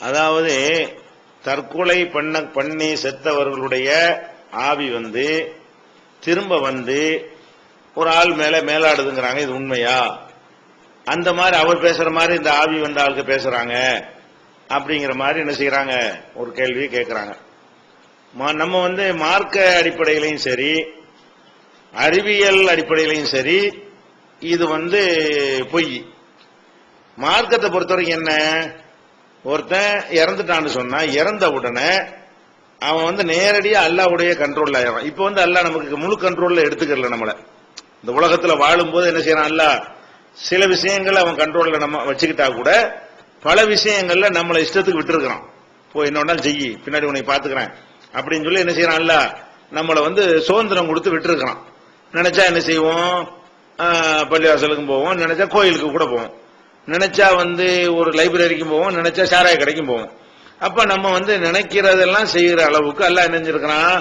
அதாவது தற்கொலை பண்ண பண்ணி செத்தவர்களுடைய ஆவி வந்து திரும்ப வந்து ஒரு ஆள் மேல மேலாடுதுங்கிறாங்க இது உண்மையா? அந்த மாதிரி அவர் பேசுற மாதிரி இந்த ஆவி வந்த ஆளுக்கு பேசுறாங்க அப்படிங்கிற மாதிரி என்ன செய்யறாங்க ஒரு கேள்வியை கேட்கிறாங்க மா- நம்ம வந்து மார்க்க அடிப்படையிலையும் சரி அறிவியல் அடிப்படையிலையும் சரி இது வந்து பொய். மார்க்கத்தை பொறுத்தவரைக்கும் என்ன? ஒருத்தன் இறந்துட்டான்னு சொன்னா இறந்த உடனே அவன் வந்து நேரடியா அல்லாவுடைய கண்ட்ரோல்ல ஆயிடும் இப்போ வந்து அல்லாஹ் நமக்கு முழு கண்ட்ரோல்ல எடுத்துக்கல நம்மள. இந்த உலகத்துல வாழும்போது என்ன செய்யறான்? அல்லா சில விஷயங்கள் அவன் கண்ட்ரோல்ல நம்ம வச்சுக்கிட்டா கூட பல விஷயங்கள்ல நம்மளை இஷ்டத்துக்கு விட்டுருக்கிறான். போய் என்ன செய்யி பின்னாடி உன்னை பாத்துக்கிறேன் அப்படின்னு சொல்லி என்ன செய்யறான்? அல்ல நம்மளை வந்து சுதந்திரம் கொடுத்து விட்டுருக்கிறான். நினைச்சா என்ன செய்வோம்? பள்ளிவாசலுக்கும் போவோம். நினைச்சா கோயிலுக்கு கூட போவோம். நினைச்சா வந்து ஒரு லைப்ரரிக்கும் போவோம் நினைச்சா சாராய கடைக்கும் போவோம். அப்ப நம்ம வந்து நினைக்கிறதெல்லாம் செய்யற அளவுக்கு எல்லாம் நினைஞ்சிருக்கிறான்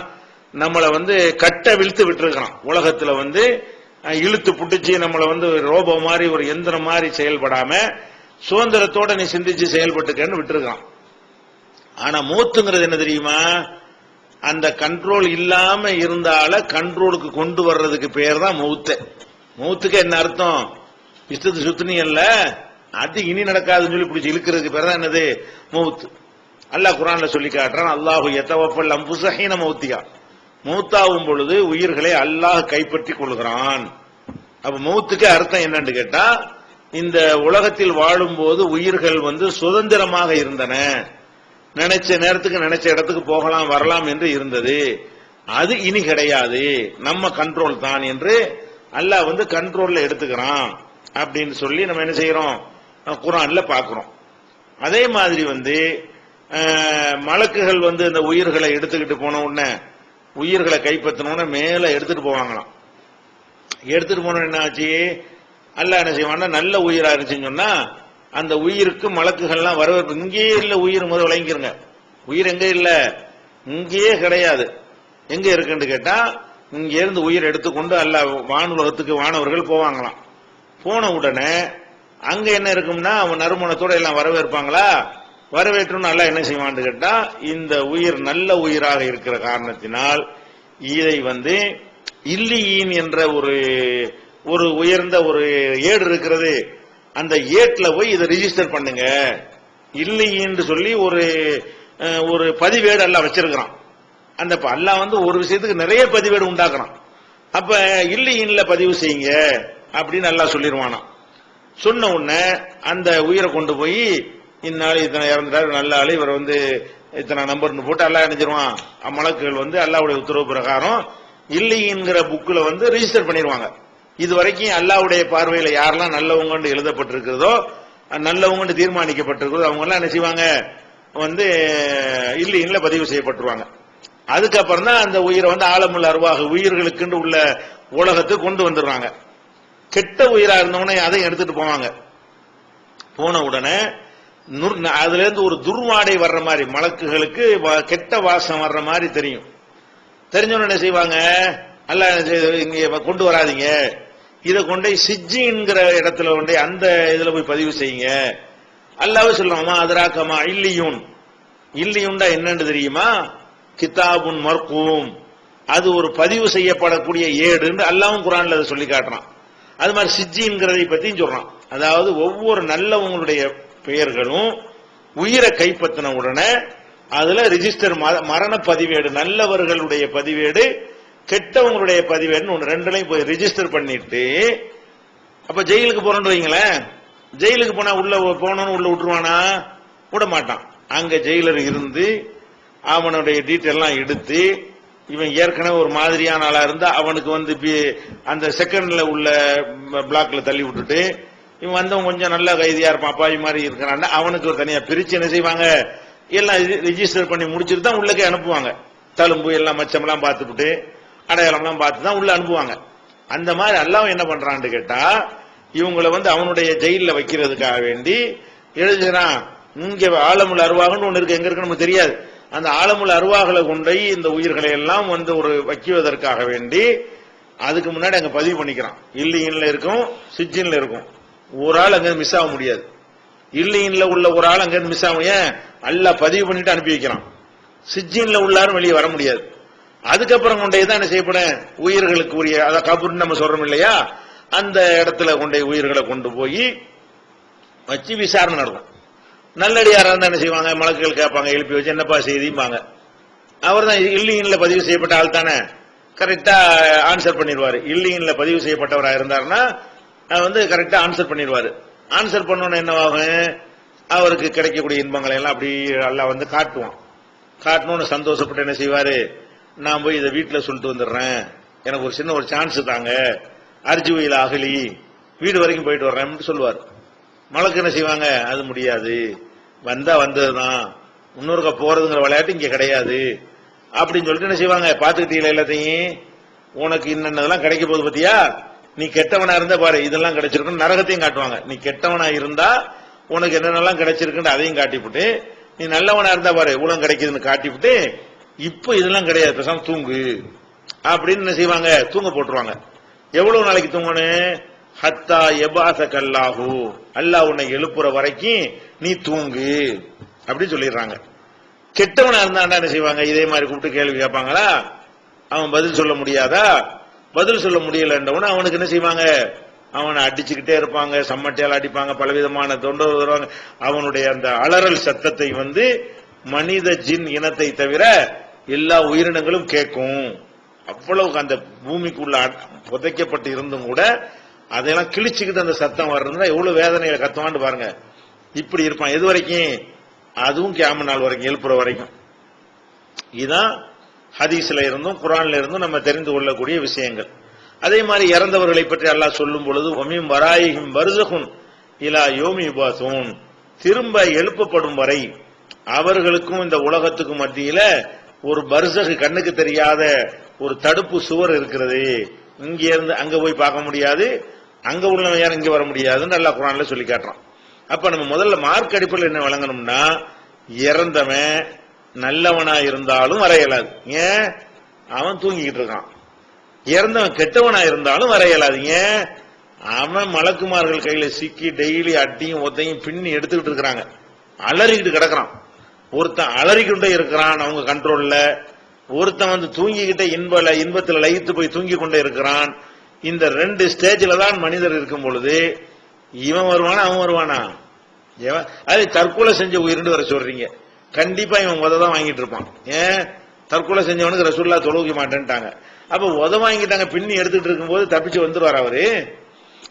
நம்மளை வந்து கட்ட விழுத்து விட்டுருக்கிறான். உலகத்துல வந்து இழுத்து புட்டுச்சு நம்மளை வந்து ரோபோ மாதிரி ஒரு எந்திரம் மாதிரி செயல்படாம சுதந்திரத்தோட நீ சிந்திச்சு செயல்பட்டுக்கன்னு விட்டுருக்கான் ஆனா மூத்துங்கிறது என்ன தெரியுமா? அந்த கண்ட்ரோல் இல்லாம இருந்தால கண்ட்ரோலுக்கு கொண்டு வர்றதுக்கு பேர் தான் மூத்த. மூத்துக்கு என்ன அர்த்தம்? இஷ்டத்து சுத்தினியல்ல அது இனி நடக்காதுன்னு சொல்லி பிடிச்சி இழுக்கிறதுக்கு பேர் தான் என்னது? மௌத்து அல்லாஹ் குரான்ல சொல்லி காட்டுறான் அல்லாஹு எத்தவப்பல் அம்புசஹீன மௌத்தியா மௌத்தாகும் பொழுது உயிர்களை அல்லாஹ் கைப்பற்றி கொள்கிறான். அப்ப மௌத்துக்கு அர்த்தம் என்னன்னு கேட்டா இந்த உலகத்தில் வாழும்போது உயிர்கள் வந்து சுதந்திரமாக இருந்தன. நினைச்ச நேரத்துக்கு நினைச்ச இடத்துக்கு போகலாம் வரலாம் என்று இருந்தது. அது இனி கிடையாது. நம்ம கண்ட்ரோல் தான் என்று அல்லாஹ் வந்து கண்ட்ரோல்ல எடுத்துக்கிறான் அப்படின்னு சொல்லி நம்ம என்ன செய்யறோம்? குரான்ல குர்ஆன்ல பாக்குறோம் அதே மாதிரி வந்து மலக்குகள் வந்து இந்த உயிர்களை எடுத்துக்கிட்டு போன உடனே உயிர்களை கைப்பற்றினோடனே மேல எடுத்துட்டு போவாங்களாம். எடுத்துட்டு போன என்ன ஆச்சு அல்ல என்ன செய்வான்னா நல்ல உயிரா இருந்துச்சுன்னு சொன்னா அந்த உயிருக்கு மலக்குகள்லாம் வரவேற்பு. இங்கேயே இல்ல உயிர் முதல் விளங்கிருங்க. உயிர் எங்க இல்ல? இங்கேயே கிடையாது. எங்க இருக்குன்னு கேட்டா இங்க இருந்து உயிர் எடுத்துக்கொண்டு அல்லாஹ் வானுலகத்துக்கு வானவர்கள் போவாங்களாம். போன உடனே அங்க என்ன இருக்கும்னா அவன் நறுமணத்தோட எல்லாம் வரவேற்பாங்களா? வரவேற்றுன்னு நல்லா என்ன செய்வான்னு கேட்டா இந்த உயிர் நல்ல உயிராக இருக்கிற காரணத்தினால் இதை வந்து இல்லியின் என்ற ஒரு ஒரு உயர்ந்த ஒரு ஏடு இருக்கிறது. அந்த ஏட்ல போய் இதை ரிஜிஸ்டர் பண்ணுங்க. இல்லையின்னு சொல்லி ஒரு ஒரு பதிவேடு எல்லாம் வச்சிருக்கிறான். அந்த அல்லா வந்து ஒரு விஷயத்துக்கு நிறைய பதிவேடு உண்டாக்குறான். அப்ப இல்லையின்ல பதிவு செய்யுங்க அப்படின்னு நல்லா சொல்லிடுவானான் சொன்ன உடனே அந்த உயிரை கொண்டு போய் இந்நாள் இத்தனை இறந்துட்டாரு நல்ல ஆள் இவர் வந்து இத்தனை நம்பர்னு போட்டு அல்லாஹ் இணைஞ்சிருவான் மலக்குகள் வந்து அல்லாவுடைய உத்தரவு பிரகாரம் இல்லைங்கிற புக்கில் வந்து ரிஜிஸ்டர் பண்ணிடுவாங்க இது வரைக்கும் அல்லாஹ்வுடைய பார்வையில் யாரெல்லாம் நல்லவங்கன்னு எழுதப்பட்டிருக்கிறதோ நல்லவங்கன்னு தீர்மானிக்கப்பட்டிருக்கிறதோ அவங்க எல்லாம் என்ன செய்வாங்க? வந்து இல்லைங்கள பதிவு செய்யப்பட்டுருவாங்க. அதுக்கப்புறம் தான் அந்த உயிரை வந்து ஆழமுள்ள அருவாக உயிர்களுக்குன்னு உள்ள உலகத்துக்கு கொண்டு வந்துடுறாங்க. கெட்ட உயிரா இருந்தவனே அதையும் எடுத்துட்டு போவாங்க. போன உடனே அதுல இருந்து ஒரு துர்வாடை வர்ற மாதிரி மலக்குகளுக்கு கெட்ட வாசம் வர்ற மாதிரி தெரியும். தெரிஞ்சவன என்ன செய்வாங்க? அல்ல இங்க கொண்டு வராதீங்க. இதை கொண்டு போய் சிஜிங்கிற இடத்துல கொண்டே அந்த இதுல போய் பதிவு செய்யுங்க. அல்லாவே சொல்லுவாமா அதராக்கமா இல்லியூன். இல்லியுண்டா என்னன்னு தெரியுமா? கிதாபுன் மர்கூம். அது ஒரு பதிவு செய்யப்படக்கூடிய ஏடுன்னு அல்லாவும் குரான்ல அதை சொல்லி காட்டுறான். அது மாதிரி சிஜிங்கிறதை பத்தியும் சொல்றான். அதாவது ஒவ்வொரு நல்லவங்களுடைய பெயர்களும் உயிரை கைப்பற்றின உடனே அதுல ரிஜிஸ்டர் மரண பதிவேடு நல்லவர்களுடைய பதிவேடு கெட்டவங்களுடைய பதிவேடுன்னு ஒன்று ரெண்டுலையும் போய் ரிஜிஸ்டர் பண்ணிட்டு அப்ப ஜெயிலுக்கு போறோம்னு வைங்களேன். ஜெயிலுக்கு போனா உள்ள போனோன்னு உள்ள விட்டுருவானா? விட மாட்டான் அங்க ஜெயிலர் இருந்து அவனுடைய டீட்டெயிலாம் எடுத்து இவன் ஏற்கனவே ஒரு மாதிரியான ஆளா இருந்தா அவனுக்கு வந்து அந்த செகண்ட்ல உள்ள பிளாக்ல தள்ளி விட்டுட்டு இவன் வந்தவன் கொஞ்சம் நல்ல கைதியா இருப்பான் அப்பாவி மாதிரி இருக்கிறான் அவனுக்கு ஒரு தனியா பிரிச்சு என்ன செய்வாங்க? எல்லாம் ரிஜிஸ்டர் பண்ணி முடிச்சுட்டு தான் உள்ளக்கே அனுப்புவாங்க. தழும்பு எல்லாம் மச்சம்லாம் பார்த்துக்கிட்டு அடையாளம்லாம் பார்த்து தான் உள்ள அனுப்புவாங்க. அந்த மாதிரி அல்லாஹ் என்ன பண்றான்னு கேட்டா இவங்களை வந்து அவனுடைய ஜெயில வைக்கிறதுக்காக வேண்டி எழுதுகிறான் இங்க ஆழமுள்ள அருவாகன்னு ஒண்ணு இருக்கு எங்க இருக்கு நமக்கு தெரியாது. அந்த ஆழமுள்ள அருவாகளை கொண்டு போய் இந்த உயிர்களை எல்லாம் வந்து ஒரு வைக்குவதற்காக வேண்டி அதுக்கு முன்னாடி அங்க பதிவு பண்ணிக்கிறான். இல்லியின்ல இருக்கும் சிஜின்ல இருக்கும். ஒரு ஆள் அங்க மிஸ் ஆக முடியாது. இல்லியின்ல உள்ள ஒரு ஆள் அங்க மிஸ் ஆகும் ஏன்? அல்ல பதிவு பண்ணிட்டு அனுப்பி வைக்கிறான். சிஜின்ல உள்ளாரும் வெளியே வர முடியாது. அதுக்கப்புறம் கொண்டே தான் என்ன செய்யப்படும் உயிர்களுக்கு உரிய அத நம்ம சொல்றோம் இல்லையா? அந்த இடத்துல கொண்டே உயிர்களை கொண்டு போய் வச்சு விசாரணை நடக்கும். நல்லடியாரா இருந்தா என்ன செய்வாங்க? மலக்குகள் கேட்பாங்க எழுப்பி வச்சு என்னப்பா செய்திம்பாங்க. அவர் தான் இல்லியன்ல பதிவு செய்யப்பட்ட ஆள் தானே? கரெக்டா ஆன்சர் பண்ணிடுவாரு. இல்லியன்ல பதிவு செய்யப்பட்டவரா இருந்தாருன்னா வந்து கரெக்டா ஆன்சர் பண்ணிடுவாரு. ஆன்சர் பண்ணோன்னு என்னவாகும்? அவருக்கு கிடைக்கக்கூடிய இன்பங்களை எல்லாம் அப்படி எல்லாம் வந்து காட்டுவான். காட்டணும்னு சந்தோஷப்பட்டு என்ன செய்வாரு? நான் போய் இதை வீட்டுல சொல்லிட்டு வந்துடுறேன். எனக்கு ஒரு சின்ன ஒரு சான்ஸ் தாங்க. அரிசி வயல் அகலி வீடு வரைக்கும் போயிட்டு வர்றேன் சொல்லுவார். மலக்கு என்ன செய்வாங்க? அது முடியாது. வந்தா வந்ததுதான். இன்னொருக்க போறதுங்கிற விளையாட்டு இங்க கிடையாது. அப்படின்னு சொல்லிட்டு என்ன செய்வாங்க? பாத்துக்கிட்டீங்களா எல்லாத்தையும்? உனக்கு இன்னென்னதெல்லாம் கிடைக்க போகுது பத்தியா நீ கெட்டவனா இருந்தா பாரு இதெல்லாம் கிடைச்சிருக்குன்னு நரகத்தையும் காட்டுவாங்க. நீ கெட்டவனா இருந்தா உனக்கு என்னென்னலாம் கிடைச்சிருக்குன்னு அதையும் காட்டிவிட்டு நீ நல்லவனா இருந்தா பாரு இவ்வளவு கிடைக்குதுன்னு காட்டிவிட்டு இப்போ இதெல்லாம் கிடையாது. பேசாம தூங்கு. அப்படின்னு என்ன செய்வாங்க? தூங்க போட்டுருவாங்க. எவ்வளவு நாளைக்கு தூங்கணும்? ஹத்தா எபாச கல்லாஹு அல்லாஹ் உன்னை எழுப்புற வரைக்கும் நீ தூங்கு. அப்படின்னு சொல்லிடுறாங்க. கெட்டவனா இருந்தா என்ன செய்வாங்க? இதே மாதிரி கூப்பிட்டு கேள்வி கேட்பாங்களா? அவன் பதில் சொல்ல முடியாதா? பதில் சொல்ல முடியலன்றவன அவனுக்கு என்ன செய்வாங்க? அவனை அடிச்சுக்கிட்டே இருப்பாங்க சம்மட்டியால் அடிப்பாங்க பலவிதமான தொண்டர் வருவாங்க. அவனுடைய அந்த அலறல் சத்தத்தை வந்து மனித ஜின் இனத்தை தவிர எல்லா உயிரினங்களும் கேட்கும். அவ்வளவு அந்த பூமிக்குள்ள புதைக்கப்பட்டு இருந்தும் கூட அதையெல்லாம் கிழிச்சுக்கிட்டு அந்த சத்தம் வர்றதுன்னா எவ்வளவு வேதனையில கத்துவான்னு பாருங்க. இப்படி இருப்பான். எது வரைக்கும்? அதுவும் கேம நாள் வரைக்கும் எழுப்புற வரைக்கும். இதுதான் ஹதீஸ்ல இருந்தும் குரான்ல இருந்தும் நம்ம தெரிந்து கொள்ளக்கூடிய விஷயங்கள். அதே மாதிரி இறந்தவர்களை பற்றி அல்லாஹ் சொல்லும் பொழுது ஒமியும் வராயிகும் வருசகுன் இலா யோமி பாசுன் திரும்ப எழுப்பப்படும் வரை அவர்களுக்கும் இந்த உலகத்துக்கும் மத்தியில ஒரு பர்சகு கண்ணுக்கு தெரியாத ஒரு தடுப்பு சுவர் இருக்கிறது. இங்க இருந்து அங்க போய் பார்க்க முடியாது. அங்க உள்ளவன் யாரும் இங்க வர முடியாதுன்னு நல்லா குரான்ல சொல்லி காட்டுறான். அப்ப நம்ம முதல்ல மார்க் அடிப்படையில் என்ன வழங்கணும்னா இறந்தவன் நல்லவனா இருந்தாலும் வர இயலாது. ஏன்? அவன் தூங்கிக்கிட்டு இருக்கான். இறந்தவன் கெட்டவனா இருந்தாலும் வர இயலாது. ஏன்? அவன் மலக்குமார்கள் கையில சிக்கி டெய்லி அட்டியும் ஒத்தையும் பின்னி எடுத்துக்கிட்டு இருக்கிறாங்க. அலறிக்கிட்டு கிடக்குறான். ஒருத்தன் அலறிக்கிட்டே இருக்கிறான் அவங்க கண்ட்ரோல்ல ஒருத்தன் வந்து தூங்கிக்கிட்டே இன்பல இன்பத்தில் லயித்து போய் தூங்கி கொண்டே இருக்கிறான். இந்த ரெண்டு ஸ்டேஜில் தான் மனிதர் இருக்கும் பொழுது இவன் வருவானா அவன் வருவானா? அது தற்கொலை செஞ்ச உயிர்னு வர சொல்றீங்க. கண்டிப்பா இவன் உத தான் வாங்கிட்டு இருப்பான். ஏன்? தற்கொலை செஞ்சவனுக்கு ரசூல்லா தொழுவிக்க மாட்டேன்ட்டாங்க. அப்ப உத வாங்கிட்டாங்க பின்னி எடுத்துட்டு இருக்கும்போது தப்பிச்சு வந்துருவார் அவரு.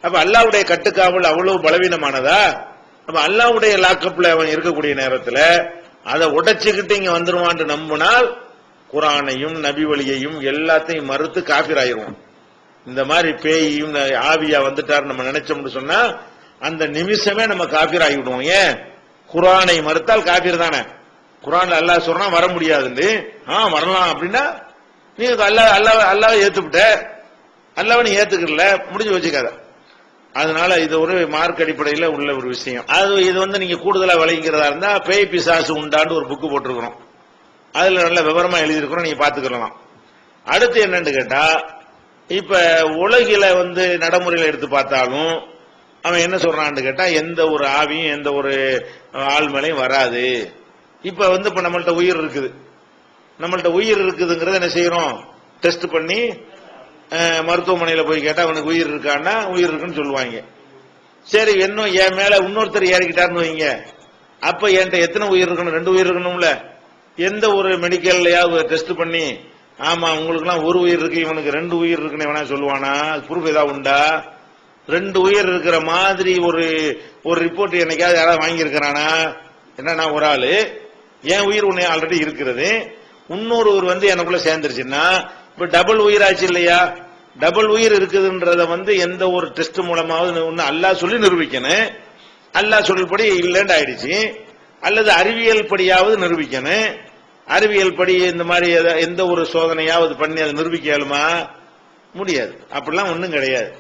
அப்ப அல்லாவுடைய கட்டுக்காவல் அவ்வளவு பலவீனமானதா? அப்ப அல்லாவுடைய லாக்கப்ல அவன் இருக்கக்கூடிய நேரத்தில் அதை உடைச்சுக்கிட்டு இங்க வந்துருவான்ட்டு நம்பினால் குரானையும் நபி வழியையும் எல்லாத்தையும் மறுத்து காபிர் இந்த மாதிரி பேயும் ஆவியா வந்துட்டார் நம்ம நினைச்சோம்னு சொன்னா அந்த நிமிஷமே நம்ம காபீர் ஆகிவிடுவோம் ஏன்? குரானை மறுத்தால் காபீர் தானே? குரான்ல அல்லாஹ் சொல்றான் வர முடியாதுன்னு. ஆ வரலாம் அப்படின்னா நீ அல்லாஹ் அல்லாஹ் அல்லாஹ் ஏத்துக்கிட்ட அல்லாஹ் நீ ஏத்துக்கல முடிஞ்சு வச்சுக்காத. அதனால இது ஒரு மார்க் அடிப்படையில் உள்ள ஒரு விஷயம். அது இது வந்து நீங்க கூடுதலா விளைங்கிறதா இருந்தா பேய் பிசாசு உண்டாண்டு ஒரு புக்கு போட்டிருக்கிறோம். அதுல நல்ல விவரமா எழுதியிருக்கிறோம் நீங்க பாத்துக்கலாம் அடுத்து என்னன்னு கேட்டா இப்ப உலகில வந்து நடைமுறையில எடுத்து பார்த்தாலும் அவன் என்ன சொல்றான்னு கேட்டா எந்த ஒரு ஆவியும் எந்த ஒரு ஆள்மலையும் வராது. இப்ப வந்து இப்ப நம்மள்ட்ட உயிர் இருக்குது. நம்மள்ட்ட உயிர் இருக்குதுங்கிறத என்ன செய்யறோம்? டெஸ்ட் பண்ணி மருத்துவமனையில போய் கேட்டா அவனுக்கு உயிர் இருக்கான்னா உயிர் இருக்குன்னு சொல்லுவாங்க. சரி இன்னும் என் மேல இன்னொருத்தர் ஏறிக்கிட்டாருன்னு வைங்க. அப்ப என்கிட்ட எத்தனை உயிர் இருக்கணும்? ரெண்டு உயிர் இருக்கணும்ல. எந்த ஒரு மெடிக்கல்லையாவது டெஸ்ட் பண்ணி ஆமா உங்களுக்குலாம் ஒரு உயிர் இருக்கு இவனுக்கு ரெண்டு உயிர் இருக்குன்னு எவனா சொல்லுவானா? ப்ரூஃப் ஏதாவது உண்டா? ரெண்டு உயிர் இருக்கிற மாதிரி ஒரு ஒரு ரிப்போர்ட் என்னைக்காவது யாராவது வாங்கியிருக்கிறானா? என்னன்னா ஒரு ஆளு. என் உயிர் உன்னை ஆல்ரெடி இருக்கிறது. இன்னொருவர் வந்து எனக்குள்ள சேர்ந்துருச்சுன்னா இப்ப டபுள் உயிர் ஆச்சு இல்லையா? டபுள் உயிர் இருக்குதுன்றத வந்து எந்த ஒரு டெஸ்ட் மூலமாவது ஒன்னு அல்லாஹ் சொல்லி நிரூபிக்கணும். அல்லாஹ் சொல்படி இல்லைன்னு ஆயிடுச்சு. அல்லது அறிவியல் படியாவது நிரூபிக்கணும். அறிவியல் படி இந்த மாதிரி எந்த ஒரு சோதனையாவது பண்ணி அதை நிரூபிக்க இயலுமா முடியாது. அப்படிலாம் ஒன்றும் கிடையாது.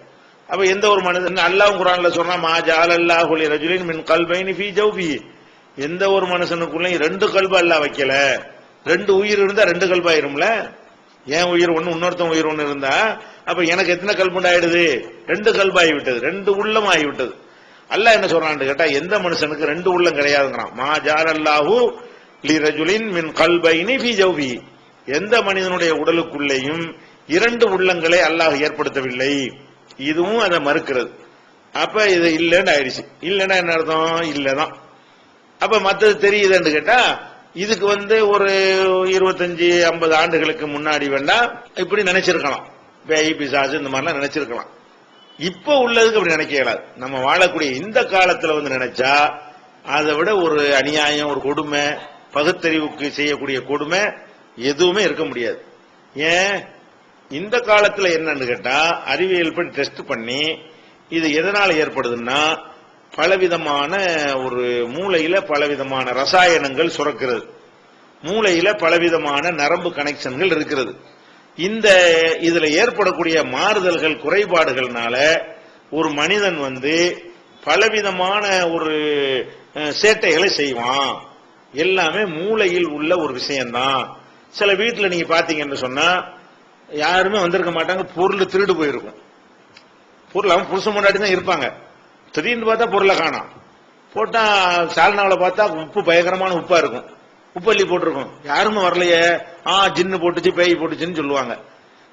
அப்ப எந்த ஒரு மனிதன் அல்லாஹ் குரான்ல சொன்னா மா ஜாலல்லாஹு லி ரஜுலின் மின் கல்பைனி ஃபீ ஜௌபி எந்த ஒரு மனுஷனுக்குள்ளயும் ரெண்டு கல்பு அல்லாஹ் வைக்கல. ரெண்டு உயிர் இருந்தா ரெண்டு கல்பாயிரும்ல? என் உயிர் ஒன்று இன்னொருத்தன் உயிர் ஒன்று இருந்தா? அப்ப எனக்கு எத்தனை கல்புண்டாயிடுது? ரெண்டு கல்பாகி விட்டது ரெண்டு உள்ளம் ஆகிவிட்டது அல்ல அல்லாஹ் என்ன சொல்றான்னு கேட்டா எந்த மனுஷனுக்கு ரெண்டு உள்ளம் கிடையாதுங்கிறான். மா ஜாலல்லாஹு அல்லாஹூ ரஜுலின் மின் கல்பைனி ஃபி ஜௌபி. எந்த மனிதனுடைய உடலுக்குள்ளேயும் இரண்டு உள்ளங்களை அல்லாஹ் ஏற்படுத்தவில்லை. இதுவும் அதை மறுக்கிறது. அப்ப இது இல்லைன்னு ஆயிடுச்சு. இல்லைன்னா என்ன அர்த்தம்? இல்லதான். அப்ப மத்தது தெரியுதுன்னு கேட்டா இதுக்கு வந்து ஒரு இருபத்தஞ்சு ஐம்பது ஆண்டுகளுக்கு முன்னாடி வேண்டாம் இப்படி நினைச்சிருக்கலாம். பேய் பிசாசு இந்த மாதிரிலாம் நினைச்சிருக்கலாம். இப்ப உள்ளதுக்கு அப்படி நினைக்க இயலாது. நம்ம வாழக்கூடிய இந்த காலத்துல வந்து நினைச்சா அதை விட ஒரு அநியாயம் ஒரு கொடுமை பகுத்தறிவுக்கு செய்யக்கூடிய கொடுமை எதுவுமே இருக்க முடியாது. ஏன்? இந்த காலத்தில் என்னன்னு கேட்டா அறிவியல் படி டெஸ்ட் பண்ணி இது எதனால ஏற்படுதுன்னா பலவிதமான ஒரு மூளையில பலவிதமான ரசாயனங்கள் சுரக்கிறது. மூளையில பலவிதமான நரம்பு கனெக்ஷன்கள் இருக்கிறது. இந்த இதுல ஏற்படக்கூடிய மாறுதல்கள் குறைபாடுகள்னால ஒரு மனிதன் வந்து பலவிதமான ஒரு சேட்டைகளை செய்வான். எல்லாமே மூளையில் உள்ள ஒரு விஷயம்தான். சில வீட்டில் நீங்க பாத்தீங்கன்னு சொன்னா யாருமே வந்திருக்க மாட்டாங்க பொருள் திருடு போயிருக்கும். பொருள் அவன் புருஷன் முன்னாடி தான் இருப்பாங்க. திடீர்னு பார்த்தா பொருளை காணோம். போட்டா சால்னாவில் பார்த்தா உப்பு பயங்கரமான உப்பா இருக்கும். உப்பள்ளி போட்டிருக்கும். யாருமே வரலையே. ஆ ஜின்னு போட்டுச்சு பேய் போட்டுச்சுன்னு சொல்லுவாங்க.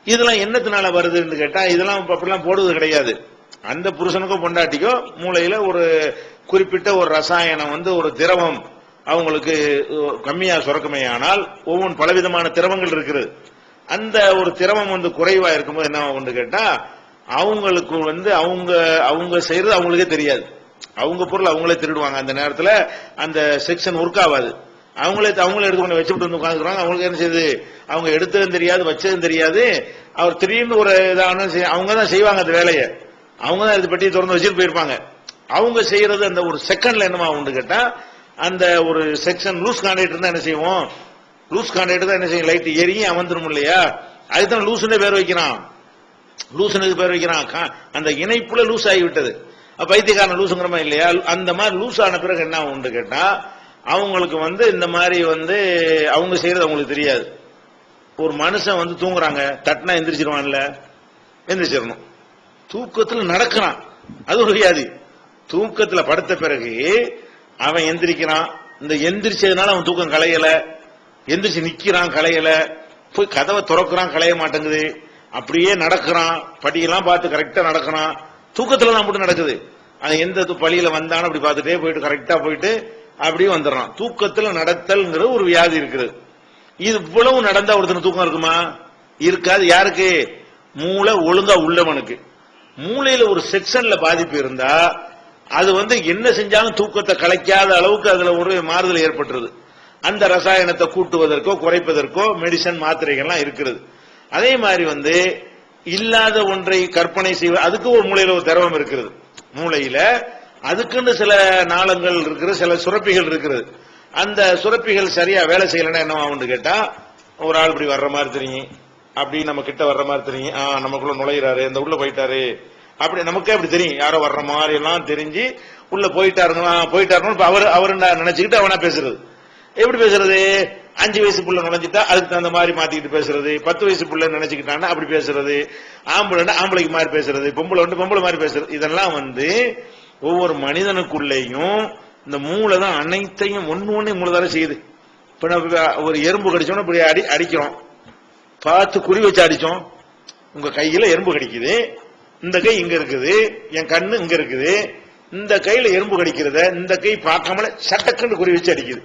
இதெல்லாம் என்னத்தினால வருதுன்னு கேட்டா இதெல்லாம் அப்படிலாம் போடுவது கிடையாது. அந்த புருஷனுக்கோ பொண்டாட்டிக்கோ மூளையில ஒரு குறிப்பிட்ட ஒரு ரசாயனம் வந்து ஒரு திரவம் அவங்களுக்கு கம்மியா சுரக்குமே ஆனால் ஒவ்வொன்று பலவிதமான திரவங்கள் இருக்கிறது அந்த ஒரு திரவம் வந்து குறைவா இருக்கும்போது என்ன ஆகும்னு கேட்டா அவங்களுக்கு வந்து அவங்க அவங்க செய்யறது அவங்களுக்கே தெரியாது. அவங்க பொருள் அவங்களே திருடுவாங்க. அந்த நேரத்தில் அந்த செக்ஷன் ஒர்க் ஆகாது. அவங்களே அவங்களே எடுத்து கொண்டு வச்சுட்டு வந்து உட்காந்துக்கிறாங்க அவங்களுக்கு என்ன செய்யுது? அவங்க எடுத்ததும் தெரியாது வச்சதும் தெரியாது. அவர் திடீர்னு ஒரு இதான அவங்க தான் செய்வாங்க அந்த வேலையை. அவங்க தான் இது பெட்டியை திறந்து வச்சுட்டு போயிருப்பாங்க. அவங்க செய்யறது அந்த ஒரு செகண்ட்ல என்னமா உண்டு கேட்டா அந்த ஒரு செக்ஷன் லூஸ் கான்டாக்ட் இருந்தா என்ன செய்வோம்? லூஸ் கான்டாக்ட் தான் என்ன செய்யும்? லைட் எரியும் அமர்ந்துடும் இல்லையா? அதுதான் லூசுன்னு பேர் வைக்கிறான். லூசுனுக்கு பேர் வைக்கிறான்? அந்த இணைப்புல லூஸ் ஆகிவிட்டது. பைத்தியக்காரன் லூசுங்கிற மாதிரி இல்லையா? அந்த மாதிரி லூஸ் ஆன பிறகு என்ன உண்டு கேட்டா அவங்களுக்கு வந்து இந்த மாதிரி வந்து அவங்க செய்யறது அவங்களுக்கு தெரியாது. ஒரு மனுஷன் வந்து தூங்குறாங்க தட்டினா எந்திரிச்சிருவான்ல? எந்திரிச்சிடணும். தூக்கத்தில் நடக்கிறான். அது ஒரு வியாதி. தூக்கத்தில் படுத்த பிறகு அவன் எந்திரிக்கிறான். இந்த எந்திரிச்சதுனால அவன் தூக்கம் களையல. எந்திரிச்சு நிக்கிறான் களையல. போய் கதவை திறக்கிறான் களைய மாட்டேங்குது. அப்படியே நடக்கிறான். படியெல்லாம் பார்த்து கரெக்டா நடக்கிறான். தூக்கத்துல தான் மட்டும் நடக்குது. அது எந்த து- பழியில வந்தானோ அப்படி பார்த்துட்டே போயிட்டு கரெக்டா போயிட்டு அப்படியே வந்துடுறான். தூக்கத்துல நடத்தல்ங்கிற ஒரு வியாதி இருக்குது. இது இவ்வளவு நடந்தா ஒருத்தன தூக்கம் இருக்குமா? இருக்காது. யாருக்கு? மூளை ஒழுங்கா உள்ளவனுக்கு. மூளையில ஒரு செக்ஷன்ல பாதிப்பு இருந்தா அது வந்து என்ன செஞ்சாலும் தூக்கத்தை கலைக்காத அளவுக்கு அதுல ஒரு மாறுதல் ஏற்பட்டுருது. அந்த ரசாயனத்தை கூட்டுவதற்கோ குறைப்பதற்கோ மெடிசன் மாத்திரைகள்லாம் இருக்கிறது அதே மாதிரி வந்து இல்லாத ஒன்றை கற்பனை செய்வ அதுக்கு ஒரு மூளையில ஒரு திரவம் இருக்கிறது மூளையில அதுக்குன்னு சில நாளங்கள் இருக்கிறது சில சுரப்பிகள் இருக்கிறது அந்த சுரப்பிகள் சரியா வேலை செய்யலைன்னா என்னவாகும்னு கேட்டா ஒரு ஆள் இப்படி வர்ற மாதிரி தெரியும். அப்படி நம்ம கிட்ட வர்ற மாதிரி தெரியும். ஆ, நமக்குள்ள நுழையிறாரு இந்த உள்ள போயிட்டாரு அப்படி நமக்கே அப்படி தெரியும். யாரோ வர்ற மாதிரி எல்லாம் தெரிஞ்சு உள்ள போயிட்டாருங்களா போயிட்டாருன்னு அவர் அவர் நினைச்சுக்கிட்டு அவனா பேசுறது. எப்படி பேசுறது? அஞ்சு வயசு புள்ள நுழைஞ்சிட்டா அதுக்கு தகுந்த மாதிரி மாத்திக்கிட்டு பேசுறது. பத்து வயசு புள்ள நினைச்சுக்கிட்டான்னா அப்படி பேசுறது. ஆம்பளை ஆம்பளைக்கு மாதிரி பேசுறது. பொம்பளை வந்து பொம்பளை மாதிரி பேசுறது. இதெல்லாம் வந்து ஒவ்வொரு மனிதனுக்குள்ளேயும் இந்த மூளை தான் அனைத்தையும் ஒன்று ஒண்ணு மூளை தானே செய்யுது. இப்ப நம்ம ஒரு எறும்பு கடிச்சோம்னா இப்படி அடி அடிக்கிறோம். பார்த்து குறி வச்சு அடிச்சோம். உங்க கையில எறும்பு கடிக்குது. இந்த கை இங்க இருக்குது என் கண்ணு இங்க இருக்குது இந்த கையில எறும்பு கடிக்கிறத இந்த கை பார்க்காமல சட்டக்குன்னு குறி வச்சு அடிக்குது.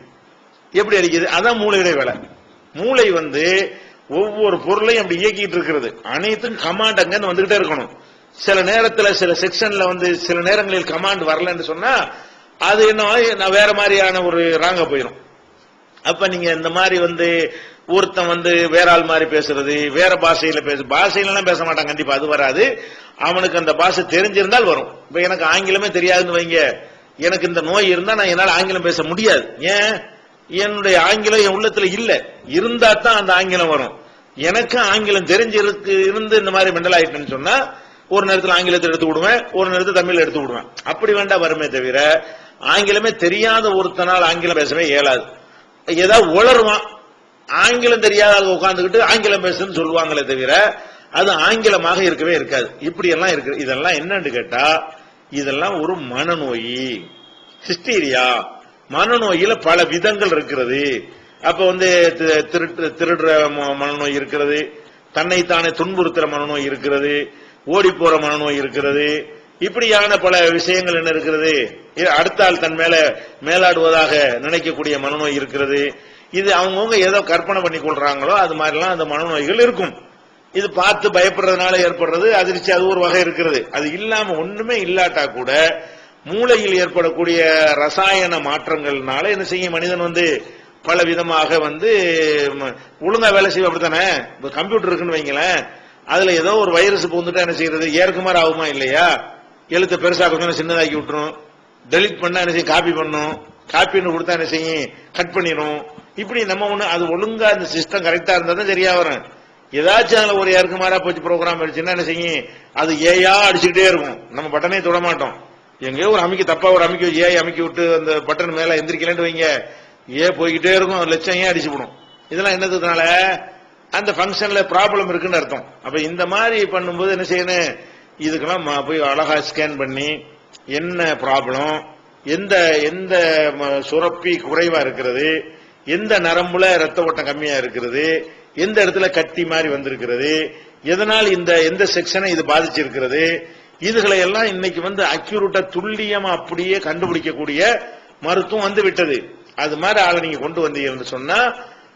எப்படி அடிக்குது? அதான் மூளையுடைய வேலை. மூளை வந்து ஒவ்வொரு பொருளையும் அப்படி இயக்கிட்டு இருக்கிறது. அனைத்தும் கமாண்ட் அங்க வந்துகிட்டே இருக்கணும். சில நேரத்துல சில செக்ஷன்ல வந்து சில நேரங்களில் கமாண்ட் வரலன்னு சொன்னா அது என்ன நான் வேற மாதிரியான ஒரு ராங்க போயிடும் அப்ப நீங்க இந்த மாதிரி வந்து ஒருத்தன் வந்து வேற ஆள் மாதிரி பேசுறது வேற பாஷையில பேசு பாஷையிலாம் பேச மாட்டான் கண்டிப்பா அது வராது. அவனுக்கு அந்த பாஷை தெரிஞ்சிருந்தால் வரும். இப்ப எனக்கு ஆங்கிலமே தெரியாதுன்னு வைங்க. எனக்கு இந்த நோய் இருந்தா நான் என்னால் ஆங்கிலம் பேச முடியாது. ஏன்? என்னுடைய ஆங்கிலம் என் உள்ளத்துல இல்ல. இருந்தா தான் அந்த ஆங்கிலம் வரும். எனக்கு ஆங்கிலம் தெரிஞ்சிருக்கு இருந்து இந்த மாதிரி மெண்டல் ஆயிட்டேன்னு சொன்னா ஒரு நேரத்தில் ஆங்கிலத்தை எடுத்து விடுவேன் ஒரு நேரத்தில் தமிழ் எடுத்து விடுவேன். அப்படி வேண்டா வருமே தவிர ஆங்கிலமே தெரியாத ஒருத்தனால் ஆங்கிலம் பேசவே இயலாது. ஏதாவது உளருவான் ஆங்கிலம் தெரியாத ஆள் ஆங்கிலம் பேசுன்னு சொல்லுவாங்களே தவிர அது ஆங்கிலமாக இருக்கவே இருக்காது. இப்படி எல்லாம் இருக்கு. இதெல்லாம் என்னன்னு கேட்டா இதெல்லாம் ஒரு மனநோய். ஹிஸ்டீரியா. மனநோயில பல விதங்கள் இருக்கிறது. அப்ப வந்து தி- திருட்டு திருடுற ம- மனநோய் இருக்கிறது. தன்னைத்தானே துன்புறுத்துற மனநோய் இருக்கிறது. ஓடி போற மனநோய் இருக்கிறது. இப்படியான பல விஷயங்கள் என்ன இருக்கிறது? இ- அடுத்த ஆள் தன் மேல மேலாடுவதாக நினைக்கக்கூடிய மனநோய் இருக்கிறது. இது அவங்கவுங்க ஏதோ கற்பனை பண்ணி கொள்றாங்களோ அது மாதிரிலாம் அந்த மனநோய்கள் இருக்கும். இது பார்த்து பயப்படுறதுனால ஏற்படுறது அதிர்ச்சி அது ஒரு வகை இருக்கிறது. அது இல்லாம ஒண்ணுமே இல்லாட்டா கூட மூளையில் ஏற்படக்கூடிய ரசாயன மாற்றங்கள்னால என்ன செய்யும்? மனிதன் வந்து பல விதமாக வந்து ம, ஒழுங்கா வேலை செய்யும் அப்படித்தானே? இப்ப கம்ப்யூட்டர் இருக்குன்னு வைங்களேன். அதுல ஏதோ ஒரு வைரஸ் புகுந்துட்டா என்ன செய்யறது? ஏற்குமாறு ஆகுமா இல்லையா? எழுத்து பெருசாக சின்னதாக்கி விட்டுரும். டெலிட் பண்ணா என்ன செய்யும்? காப்பி பண்ணும். காப்பின்னு கொடுத்தா என்ன செய்யும்? கட் பண்ணிடும் இப்படி நம்ம ஒண்ணு அது ஒழுங்கா அந்த சிஸ்டம் கரெக்டா இருந்தா தான் சரியா வரும். ஏதாச்சும் அதுல ஒரு ஏற்குமாறா போச்சு ப்ரோக்ராம் அடிச்சுன்னா என்ன செய்யும்? அது ஏயா அடிச்சுக்கிட்டே இருக்கும். நம்ம பட்டனே தொட மாட்டோம். எங்கேயோ ஒரு அமைக்க தப்பா ஒரு அமைக்க ஏ அமைக்க விட்டு அந்த பட்டன் மேல எந்திரிக்கலன்னு வைங்க. ஏ போய்கிட்டே இருக்கும் லட்சம் ஏன் அடிச்சு போடும். இதெல்லாம் என்னதுனால? அந்த ஃபங்க்ஷன்ல ப்ராப்ளம் இருக்குன்னு அர்த்தம். அப்ப இந்த மாதிரி பண்ணும்போது என்ன செய்யணும்? இதுக்கெல்லாம் போய் அழகா ஸ்கேன் பண்ணி என்ன ப்ராப்ளம் எந்த எந்த சுரப்பி குறைவா இருக்கிறது எந்த நரம்புல ரத்த ஓட்டம் கம்மியா இருக்கிறது எந்த இடத்துல கட்டி மாதிரி வந்திருக்கிறது எதனால் இந்த எந்த செக்ஷனை இது பாதிச்சிருக்கிறது இதுகளை எல்லாம் இன்னைக்கு வந்து அக்யூரேட்டா துல்லியமா அப்படியே கண்டுபிடிக்கக்கூடிய மருத்துவம் வந்து விட்டது. அது மாதிரி ஆளை நீங்க கொண்டு வந்தீங்கன்னு சொன்னா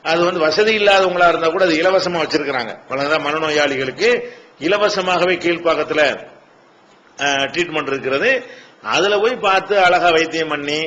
அது வந்து வசதி இல்லாதவங்களா இருந்தா கூட அது இலவசமா வச்சிருக்கிறாங்க. பலதான் மனநோயாளிகளுக்கு இலவசமாகவே கீழ்ப்பாக்கத்துல ட்ரீட்மெண்ட் இருக்கிறது. அதுல போய் பார்த்து அழகா வைத்தியம் பண்ணி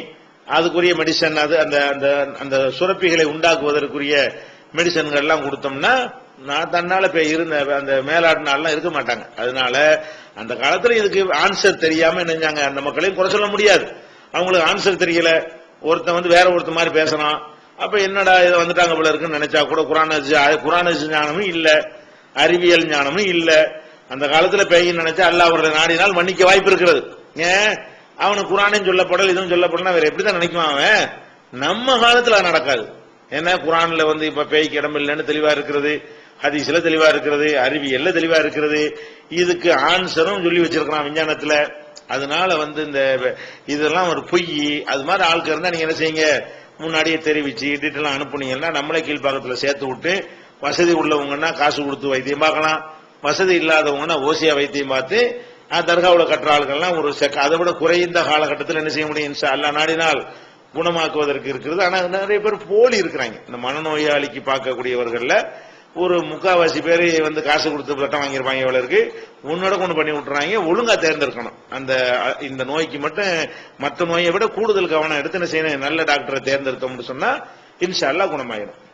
அதுக்குரிய மெடிசன் அது அந்த அந்த அந்த சுரப்பிகளை உண்டாக்குவதற்குரிய மெடிசன்கள் எல்லாம் கொடுத்தோம்னா நான் தன்னால இப்ப இருந்த அந்த மேலாடினாலாம் இருக்க மாட்டாங்க. அதனால அந்த காலத்துல இதுக்கு ஆன்சர் தெரியாம நினைஞ்சாங்க அந்த மக்களையும் குறை சொல்ல முடியாது. அவங்களுக்கு ஆன்சர் தெரியல. ஒருத்தன் வந்து வேற ஒருத்தன் மாதிரி பேசுறான். அப்ப என்னடா இதை வந்துட்டாங்க போல இருக்குன்னு நினைச்சா கூட குரான குரான ஞானமும் இல்ல. அறிவியல் ஞானமும் இல்ல. அந்த காலத்துல பேயின்னு நினைச்சா அல்ல அவர்களை நாடினால் மன்னிக்க வாய்ப்பு இருக்கிறது. ஏன்? அவனுக்கு குரானும் சொல்லப்படல இதுவும் சொல்லப்படல வேற எப்படிதான் நினைக்குவான் அவன்? நம்ம காலத்துல நடக்காது. ஏன்னா குரான்ல வந்து இப்ப பேய்க்கு இடம் இல்லைன்னு தெளிவா இருக்கிறது ஹதீஸ்ல தெளிவா இருக்கிறது அறிவியல்ல தெளிவா இருக்கிறது. இதுக்கு ஆன்சரும் சொல்லி வச்சிருக்கிறான் விஞ்ஞானத்துல. அதனால வந்து இந்த இதெல்லாம் ஒரு பொய். அது மாதிரி ஆட்கள் இருந்தா நீங்க என்ன செய்யுங்க? முன்னாடியே தெரிவிச்சு டீட்டெயில் அனுப்புனீங்கன்னா நம்மளே கீழ்பாக்கத்துல சேர்த்து விட்டு வசதி உள்ளவங்கன்னா காசு கொடுத்து வைத்தியம் பார்க்கலாம். வசதி இல்லாதவங்கன்னா ஓசியா வைத்தியம் பார்த்து தர்காவில் கட்டுற ஆளுகள்லாம் ஒரு செக்க அதை விட குறைந்த காலகட்டத்தில் என்ன செய்ய முடியும்? இன்ஷா நாடினால் குணமாக்குவதற்கு இருக்கிறது ஆனால் நிறைய பேர் போலி இருக்கிறாங்க. இந்த மனநோயாளிக்கு பார்க்கக்கூடியவர்களில் ஒரு முக்காவாசி பேர் வந்து காசு கொடுத்து பட்டம் வாங்கியிருப்பாங்க எவ்வளவு இருக்கு. உன்னோட கொண்டு பண்ணி விட்டுறாங்க. ஒழுங்கா தேர்ந்தெடுக்கணும். அந்த இந்த நோய்க்கு மட்டும் மற்ற நோயை விட கூடுதல் கவனம் எடுத்து என்ன செய்யணும்? நல்ல டாக்டரை தேர்ந்தெடுத்தோம்னு சொன்னா இன்ஷா அல்லாஹ் குணமாயிடும்.